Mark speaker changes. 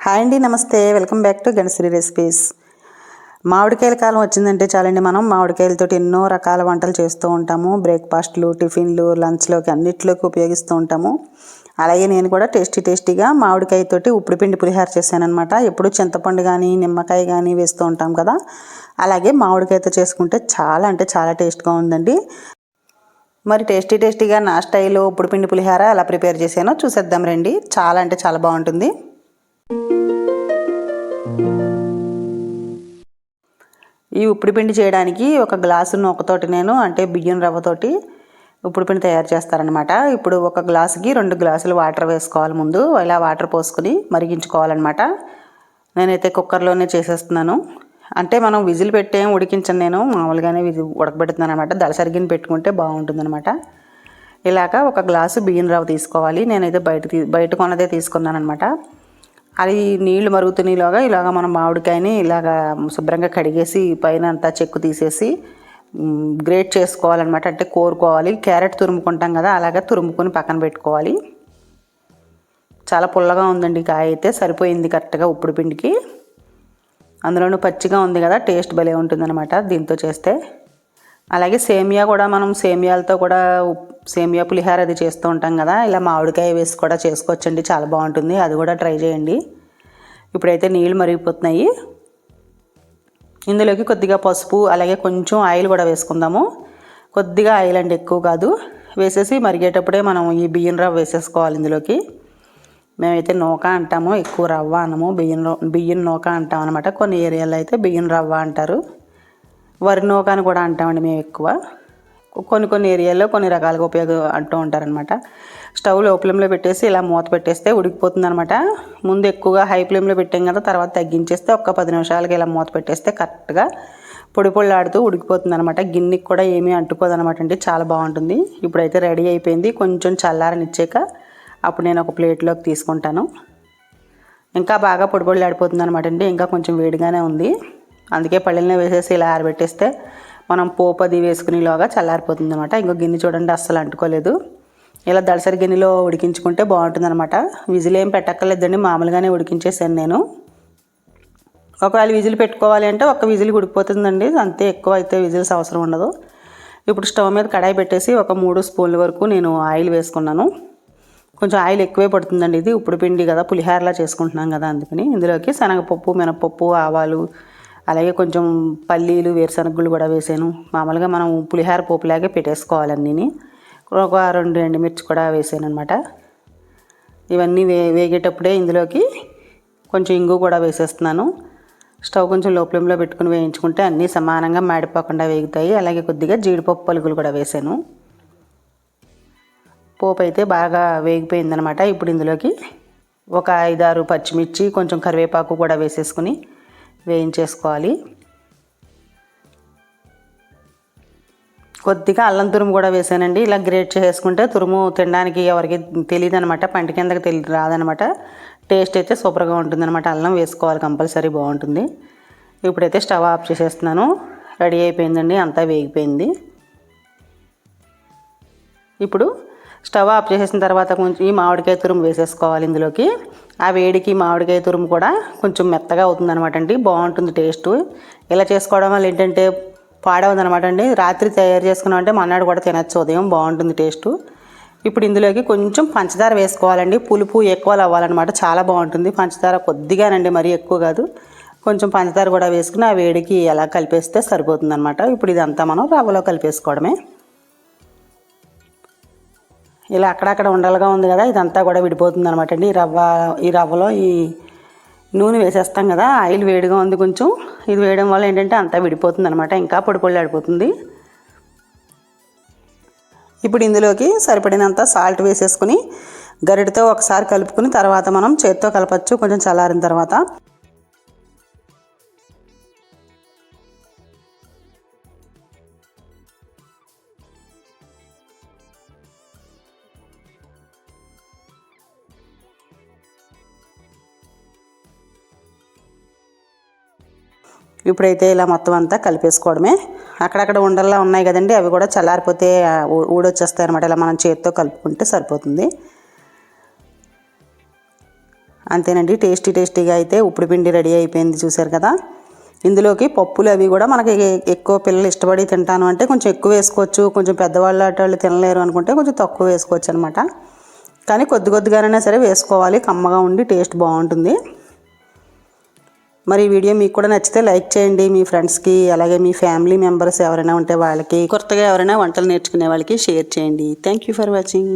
Speaker 1: Hi అండి నమస్తే. Welcome back to Ganashri recipes. మామిడికాయల కాలం వచ్చిందంటే చాలండి మనం మామిడికాయలతోటి ఎన్నో రకాల వంటలు చేస్తూ ఉంటాము. బ్రేక్ఫాస్ట్లు టిఫిన్లు లంచ్లోకి అన్నిట్లోకి ఉపయోగిస్తూ ఉంటాము. అలాగే నేను కూడా టేస్టీ టేస్టీగా మామిడికాయతోటి ఉప్పుడు పిండి పులిహార చేశానమాట ఎప్పుడు చింతపండు కానీ నిమ్మకాయ కానీ వేస్తూ ఉంటాం కదా. అలాగే మామిడికాయతో చేసుకుంటే చాలా అంటే చాలా టేస్ట్గా ఉందండి. మరి టేస్టీ టేస్టీగా నా స్టైల్లో ఉప్పుడు పిండి పులిహార ఎలా ప్రిపేర్ చేశానో చూసేద్దాం రండి. చాలా అంటే చాలా బాగుంటుంది. ఈ ఉప్పుడు పిండి చేయడానికి ఒక గ్లాసు నూకతోటి నేను అంటే బియ్యం రవ్వతోటి ఉప్పుడు పిండి తయారు చేస్తారనమాట ఇప్పుడు ఒక గ్లాసుకి రెండు గ్లాసులు వాటర్ వేసుకోవాలి ముందు. ఇలా వాటర్ పోసుకుని మరిగించుకోవాలన్నమాట. నేనైతే కుక్కర్లోనే చేసేస్తున్నాను. అంటే మనం విజిల్ పెట్టే ఉడికించను నేను. మామూలుగానే విజి ఉడకబెడుతున్నాను అనమాట దళసరిగిన పెట్టుకుంటే బాగుంటుంది అనమాట ఇలాగ ఒక గ్లాసు బియ్యం రవ్వ తీసుకోవాలి. నేనైతే బయట తీ బయట కొన్నదే తీసుకున్నాను అనమాట అది నీళ్ళు మరుగుతున్నలోగా ఇలాగ మనం మామిడికాయని ఇలాగ శుభ్రంగా కడిగేసి పైన అంతా చెక్కు తీసేసి గ్రేట్ చేసుకోవాలన్నమాట. అంటే కోరుకోవాలి. క్యారెట్ తురుముకుంటాం కదా అలాగే తురుముకొని పక్కన పెట్టుకోవాలి. చాలా పుల్లగా ఉందండి కాయ అయితే. సరిపోయింది కరెక్ట్గా ఉప్పుడు పిండికి. అందులోనూ పచ్చిగా ఉంది కదా టేస్ట్ భలే ఉంటుందన్నమాట దీంతో చేస్తే. అలాగే సేమియా కూడా మనం సేమియాలతో కూడా సేమియా పులిహార అది చేస్తూ ఉంటాం కదా ఇలా మామిడికాయ వేసి కూడా చేసుకోవచ్చండి చాలా బాగుంటుంది అది కూడా ట్రై చేయండి. ఇప్పుడైతే నీళ్ళు మరిగిపోతున్నాయి. ఇందులోకి కొద్దిగా పసుపు అలాగే కొంచెం ఆయిల్ కూడా వేసుకుందాము. కొద్దిగా ఆయిల్ అండి ఎక్కువ కాదు. వేసేసి మరిగేటప్పుడే మనం ఈ బియ్యం రవ్వ వేసేసుకోవాలి ఇందులోకి. మేమైతే నూక అంటాము ఎక్కువ రవ్వ అనము బియ్యం బియ్యం నూక అంటాం అనమాట కొన్ని ఏరియాలో అయితే బియ్యం రవ్వ అంటారు. వరి నూక అని కూడా అంటామండి మేము ఎక్కువ. కొన్ని కొన్ని ఏరియాల్లో కొన్ని రకాలుగా ఉపయోగ అంటూ ఉంటారనమాట స్టవ్లో ఫ్లేమ్లో పెట్టేసి ఇలా మూత పెట్టేస్తే ఉడికిపోతుంది అనమాట ముందు ఎక్కువగా హై ఫ్లేమ్లో పెట్టాం కదా తర్వాత తగ్గించేస్తే ఒక్క పది నిమిషాలకి ఇలా మూత పెట్టేస్తే కరెక్ట్గా పొడి పొళ్ళాడుతూ ఉడికిపోతుంది అనమాట గిన్నెకి కూడా ఏమీ అంటుకోదు అనమాట అండి చాలా బాగుంటుంది. ఇప్పుడైతే రెడీ అయిపోయింది కొంచెం చల్లారనిచ్చాక అప్పుడు నేను ఒక ప్లేట్లోకి తీసుకుంటాను. ఇంకా బాగా పొడి పొళ్ళాడిపోతుంది అనమాట అండి ఇంకా కొంచెం వేడిగానే ఉంది. అందుకే పళ్ళెల్ని వేసేసి ఇలా ఆరబెట్టేస్తే మనం పోపు అది వేసుకునేలాగా చల్లారిపోతుంది అనమాట ఇంకో గిన్నె చూడండి అస్సలు అంటుకోలేదు. ఇలా దళసరి గిన్నెలో ఉడికించుకుంటే బాగుంటుంది అనమాట విజిల్ ఏం పెట్టక్కర్లేదండి మామూలుగానే ఉడికించేసాను నేను. ఒకవేళ విజిల్ పెట్టుకోవాలి అంటే ఒక్క విజిల్ ఉడికిపోతుందండి అంతే ఎక్కువ అయితే విజిల్స్ అవసరం ఉండదు. ఇప్పుడు స్టవ్ మీద కడాయి పెట్టేసి ఒక మూడు స్పూన్ల వరకు నేను ఆయిల్ వేసుకున్నాను. కొంచెం ఆయిల్ ఎక్కువే పడుతుందండి ఇది. ఇప్పుడు పిండి కదా పులిహారలా చేసుకుంటున్నాం కదా అందుకని. ఇందులోకి శనగపప్పు మినపప్పు ఆవాలు అలాగే కొంచెం పల్లీలు వేరుశనగలు కూడా వేసాను. మామూలుగా మనం పులిహార పోపులాగే పెట్టేసుకోవాలన్నీని ఒక రెండు ఎండుమిర్చి కూడా వేసాను అనమాట ఇవన్నీ వే వేగేటప్పుడే ఇందులోకి కొంచెం ఇంగు కూడా వేసేస్తున్నాను. స్టవ్ కొంచెం లో ఫ్లేమ్లో పెట్టుకుని వేయించుకుంటే అన్నీ సమానంగా మాడిపోకుండా వేగుతాయి. అలాగే కొద్దిగా జీడిపప్పు పలుకులు కూడా వేసాను. పోపు అయితే బాగా వేగిపోయిందనమాట ఇప్పుడు ఇందులోకి ఒక ఐదారు పచ్చిమిర్చి కొంచెం కరివేపాకు కూడా వేసేసుకుని వేయించేసుకోవాలి. కొద్దిగా అల్లం తురుము కూడా వేసానండి. ఇలా గ్రేట్ చేసుకుంటే తురుము తినడానికి ఎవరికి తెలియదు అనమాట పంట కిందకి తెలి రాదనమాట. టేస్ట్ అయితే సూపర్గా ఉంటుందన్నమాట అల్లం వేసుకోవాలి కంపల్సరీ బాగుంటుంది. ఇప్పుడైతే స్టవ్ ఆఫ్ చేసేస్తున్నాను. రెడీ అయిపోయిందండి అంతా వేగిపోయింది. ఇప్పుడు స్టవ్ ఆఫ్ చేసేసిన తర్వాత కొంచెం ఈ మామిడికాయ తురుము వేసేసుకోవాలి ఇందులోకి. ఆ వేడికి మామిడికాయ తురుము కూడా కొంచెం మెత్తగా అవుతుంది అనమాట అండి. బాగుంటుంది టేస్ట్. ఇలా చేసుకోవడం వల్ల ఏంటంటే పాడవద్దు అనమాట అండి. రాత్రి తయారు చేసుకున్నాం అంటే మన్నాడు కూడా తినచ్చు. ఉదయం బాగుంటుంది టేస్ట్. ఇప్పుడు ఇందులోకి కొంచెం పంచదార వేసుకోవాలండి. పులుపు ఎక్కువ అవ్వాలన్నమాట. చాలా బాగుంటుంది. పంచదార కొద్దిగానండి మరీ ఎక్కువ కాదు. కొంచెం పంచదార కూడా వేసుకుని ఆ వేడికి ఎలా కలిపేస్తే సరిపోతుంది అనమాట ఇప్పుడు ఇదంతా మనం రవ్వలో కలిపేసుకోవడమే. ఇలా అక్కడక్కడ ఉండలుగా ఉంది కదా ఇదంతా కూడా విడిపోతుంది అనమాట అండి. ఈ రవ్వ ఈ రవ్వలో ఈ నూనె వేసేస్తాం కదా ఆయిల్ వేడిగా ఉంది కొంచెం. ఇది వేయడం వల్ల ఏంటంటే అంతా విడిపోతుంది అనమాట ఇంకా పొడి పొడి ఆడిపోతుంది. ఇప్పుడు ఇందులోకి సరిపడినంత సాల్ట్ వేసేసుకుని గరిటతో ఒకసారి కలుపుకుని తర్వాత మనం చేత్తో కలపచ్చు కొంచెం చల్లారిన తర్వాత. ఇప్పుడైతే ఇలా మొత్తం అంతా కలిపేసుకోవడమే. అక్కడక్కడ ఉండల్లా ఉన్నాయి కదండి అవి కూడా చల్లారిపోతే ఊడొచ్చేస్తాయి అనమాట ఇలా మనం చేతితో కలుపుకుంటే సరిపోతుంది. అంతేనండి టేస్టీ టేస్టీగా అయితే ఉప్పుడు పిండి రెడీ అయిపోయింది చూసారు కదా. ఇందులోకి పప్పులు అవి కూడా మనకి ఎక్కువ పిల్లలు ఇష్టపడి తింటాను అంటే కొంచెం ఎక్కువ వేసుకోవచ్చు. కొంచెం పెద్దవాళ్ళు వాళ్ళు తినలేరు అనుకుంటే కొంచెం తక్కువ వేసుకోవచ్చు అనమాట కానీ కొద్ది కొద్దిగానైనా సరే వేసుకోవాలి కమ్మగా ఉండి టేస్ట్ బాగుంటుంది. మరి ఈ వీడియో మీకు కూడా నచ్చితే లైక్ చేయండి మీ ఫ్రెండ్స్కి అలాగే మీ ఫ్యామిలీ మెంబర్స్ ఎవరైనా ఉంటే వాళ్ళకి కొత్తగా ఎవరైనా వంటలు నేర్చుకునే వాళ్ళకి షేర్ చేయండి. Thank you for watching